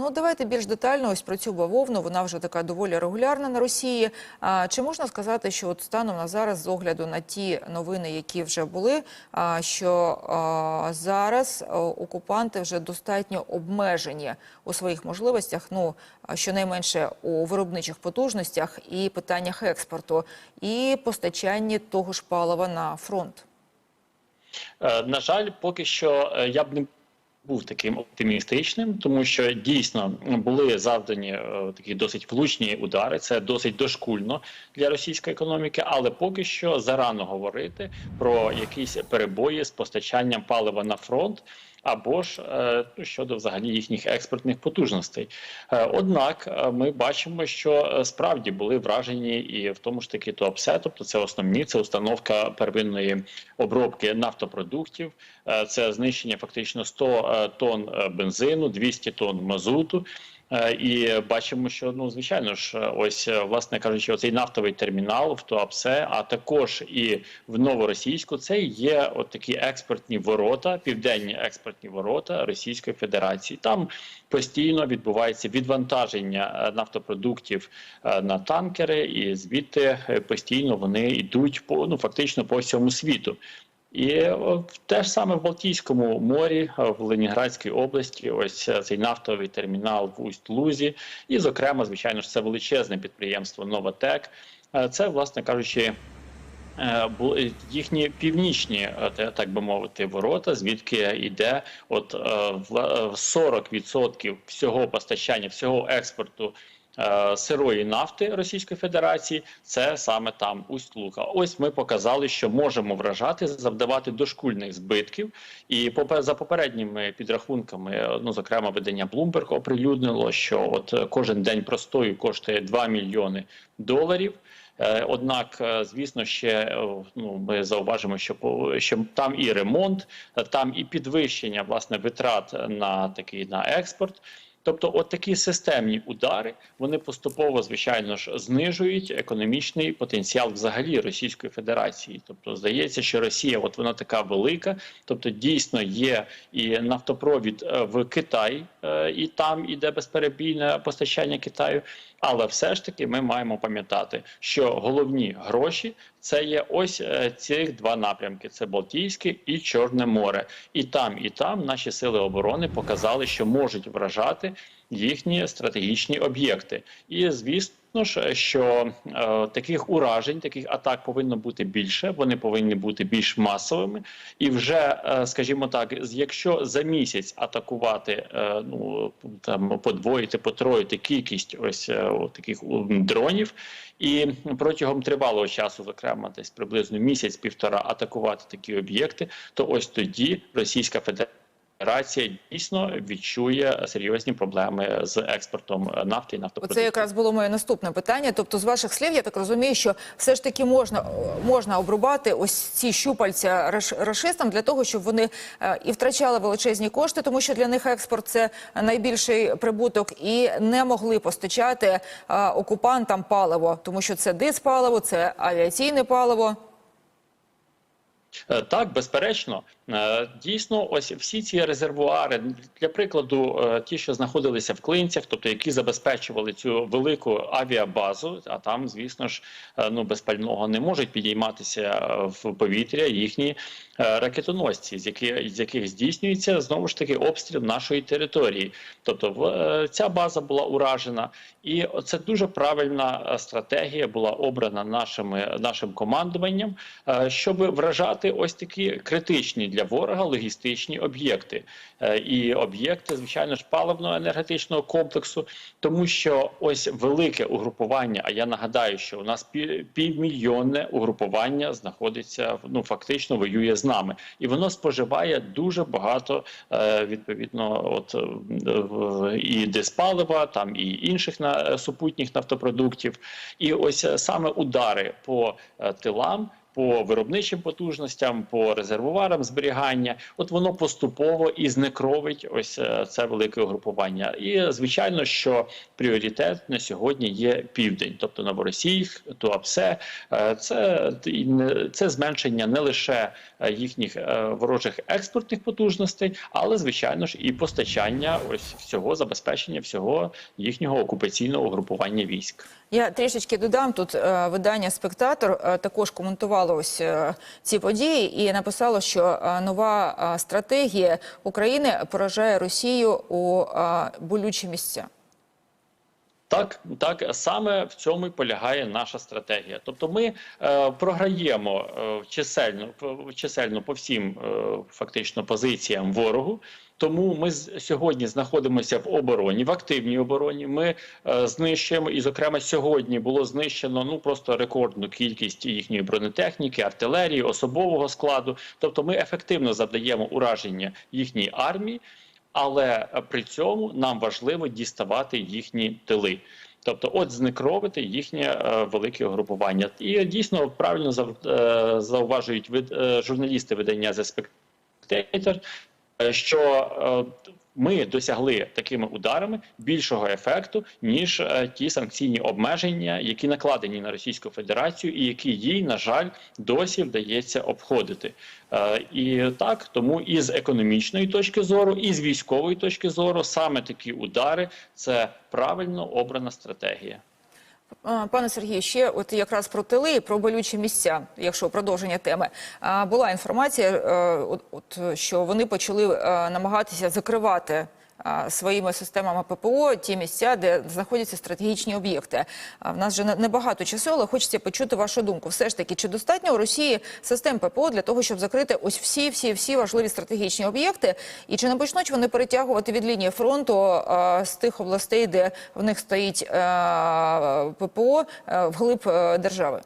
Ну, давайте більш детально ось про цю бавовну. Вона вже така доволі регулярна на Росії. А, чи можна сказати, що от станом на зараз, з огляду на ті новини, які вже були, а, що а, зараз окупанти вже достатньо обмежені у своїх можливостях, ну щонайменше у виробничих потужностях і питаннях експорту, і постачанні того ж палива на фронт? Е, На жаль, поки що е, я б не був таким оптимістичним, тому що дійсно були завдані е, такі досить влучні удари. Це досить дошкульно для російської економіки, але поки що зарано говорити про якісь перебої з постачанням палива на фронт. Або ж е, щодо взагалі їхніх експортних потужностей. Е, Однак е, ми бачимо, що справді були вражені і в тому ж таки ТОПСЕ, тобто це основні, це установка первинної обробки нафтопродуктів, це знищення фактично 100 е, тонн бензину, 200 тонн мазуту. Е, І бачимо, що ну звичайно ж, ось е, власне кажучи, оцей нафтовий термінал в Туапсе, а також і в Новоросійську, це є от такі експортні ворота, південні експортні ворота Російської Федерації. Там постійно відбувається відвантаження е, нафтопродуктів на танкери, і звідти постійно вони йдуть по ну фактично по всьому світу. І те ж саме в Балтійському морі, в Ленінградській області, ось е, цей нафтовий термінал в Усть-Лузі, і, зокрема, звичайно ж, це величезне підприємство Новотек. Е, Це, власне кажучи, е, їхні північні, так би мовити, ворота, звідки йде от е, вла- е, 40% всього постачання, всього експорту е, сирої нафти Російської Федерації, це саме там Усть-Луга. Ось ми показали, що можемо вражати, завдавати дошкульних збитків. І за попередніми підрахунками, е, ну зокрема, видання Bloomberg оприлюднило, що от е, кожен день простою коштує 2 мільйони доларів. Однак, звісно, ще ну ми зауважимо, що що там і ремонт, там і підвищення власне витрат на такий на експорт. Тобто, от такі системні удари вони поступово, звичайно ж, знижують економічний потенціал взагалі Російської Федерації. Тобто, здається, що Росія, от вона така велика, тобто дійсно є і нафтопровід е, в Китай, е, і там іде безперебійне постачання Китаю. Але все ж таки ми маємо пам'ятати, що головні гроші це є ось е, цих два напрямки: це Балтійське і Чорне море. І там, і там наші сили оборони показали, що можуть вражати їхні стратегічні об'єкти. І звісно ж, що е, таких уражень, таких атак повинно бути більше. Вони повинні бути більш масовими. І вже, е, скажімо так, якщо за місяць атакувати, е, ну там подвоїти, потроїти кількість ось е, от таких дронів, і протягом тривалого часу, зокрема, десь приблизно місяць-півтора, атакувати такі об'єкти, то ось тоді Російська Федерація. Дійсно відчує серйозні проблеми з експортом нафти і нафтопродуктів. Оце якраз було моє наступне питання. Тобто, з ваших слів, я так розумію, що все ж таки можна, можна обрубати ось ці щупальця рашистам для того, щоб вони е, і втрачали величезні кошти, тому що для них експорт це найбільший прибуток, і не могли постачати е, окупантам паливо, тому що це диспаливо, це авіаційне паливо. Е, Так, безперечно, Е, дійсно, ось всі ці резервуари, для прикладу, е, ті, що знаходилися в клинцях, тобто які забезпечували цю велику авіабазу, а там, звісно ж, ну без пального не можуть підійматися в повітря їхні ракетоносці, з яких, з яких здійснюється знову ж таки обстріл нашої території. Тобто, ця база була уражена, і це дуже правильна стратегія була обрана нашими нашим командуванням, щоб вражати ось такі критичні для ворога логістичні об'єкти Е, і об'єкти, звичайно ж, паливно-енергетичного комплексу, тому що ось велике угрупування. А я нагадаю, що у нас пі- півмільйонне угрупування знаходиться ну фактично воює з нами, і воно споживає дуже багато е, відповідно, от е, і диспалива, там і інших на супутніх нафтопродуктів. І ось саме удари по тилам. По виробничим потужностям, по резервуарам зберігання. От воно поступово і знекровить ось е, це велике угрупування. І звичайно, що пріоритет на сьогодні є південь, тобто Новоросійськ, Туапсе. Е, Це це зменшення не лише е, їхніх ворожих експортних потужностей, але звичайно ж і постачання ось всього забезпечення всього їхнього окупаційного угрупування військ. Я трішечки додам тут видання Спектатор також коментувало ось е, ці події і написало, що е, нова е, стратегія України поражає Росію у болючі місця. Так, так саме в цьому і полягає наша стратегія. Тобто, ми е, програємо е, чисельно чисельно по всім е, фактично позиціям ворогу. Тому ми сьогодні знаходимося в обороні, в активній обороні. Ми е, знищуємо, і, зокрема, сьогодні було знищено ну просто рекордну кількість їхньої бронетехніки, артилерії, особового складу. Тобто, ми ефективно завдаємо ураження їхній армії але е, при цьому нам важливо діставати їхні тили. Тобто, от зникровити їхнє е, велике угрупування. І дійсно правильно зав- е, зауважують від е, журналісти видання The Spectator, е, що е, ми досягли такими ударами більшого ефекту ніж е, ті санкційні обмеження, які накладені на Російську Федерацію, і які їй, на жаль, досі вдається обходити. Е, І так тому і з економічної точки зору, і з військової точки зору саме такі удари це правильно обрана стратегія. Пане Сергію, ще от якраз про тили про болючі місця, якщо продовження теми. Була інформація, е, от, що вони почали е, намагатися закривати своїми системами ППО ті місця, де знаходяться стратегічні об'єкти. В нас же не- небагато часу, але хочеться почути вашу думку. Все ж таки, чи достатньо у Росії систем ППО для того, щоб закрити ось всі, всі, всі важливі стратегічні об'єкти? І чи не почнуть вони перетягувати від лінії фронту з тих областей, де в них стоїть ППО а, вглиб держави?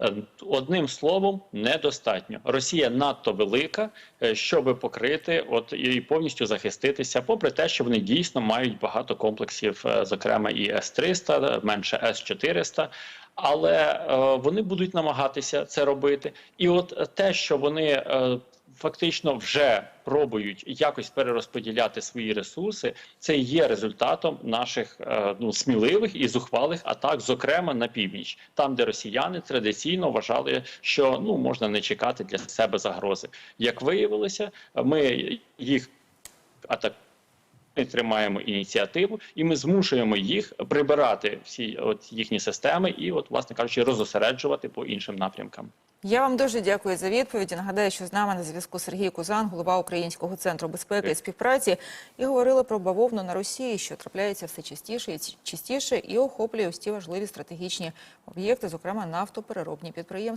Е, Одним словом, недостатньо. Росія надто велика, е, щоб покрити от і повністю захиститися, попри те, що вони дійсно мають багато комплексів, е, зокрема і С-300, менше С-400, але е, вони будуть намагатися це робити. І от те, що вони е, фактично вже пробують якось перерозподіляти свої ресурси, це є результатом наших е, ну сміливих і зухвалих атак, зокрема на північ, там, де росіяни традиційно вважали, що ну можна не чекати для себе загрози. Як виявилося, ми їх атакуємо. Тримаємо ініціативу, і ми змушуємо їх прибирати всі от їхні системи і, от, власне кажучи, розосереджувати по іншим напрямкам. Я вам дуже дякую за відповіді. Нагадаю, що з нами на зв'язку Сергій Кузан, голова Українського центру безпеки і співпраці, і говорили про бавовну на Росії, що трапляється все частіше і частіше, і охоплює ті важливі стратегічні об'єкти, зокрема нафтопереробні підприємства.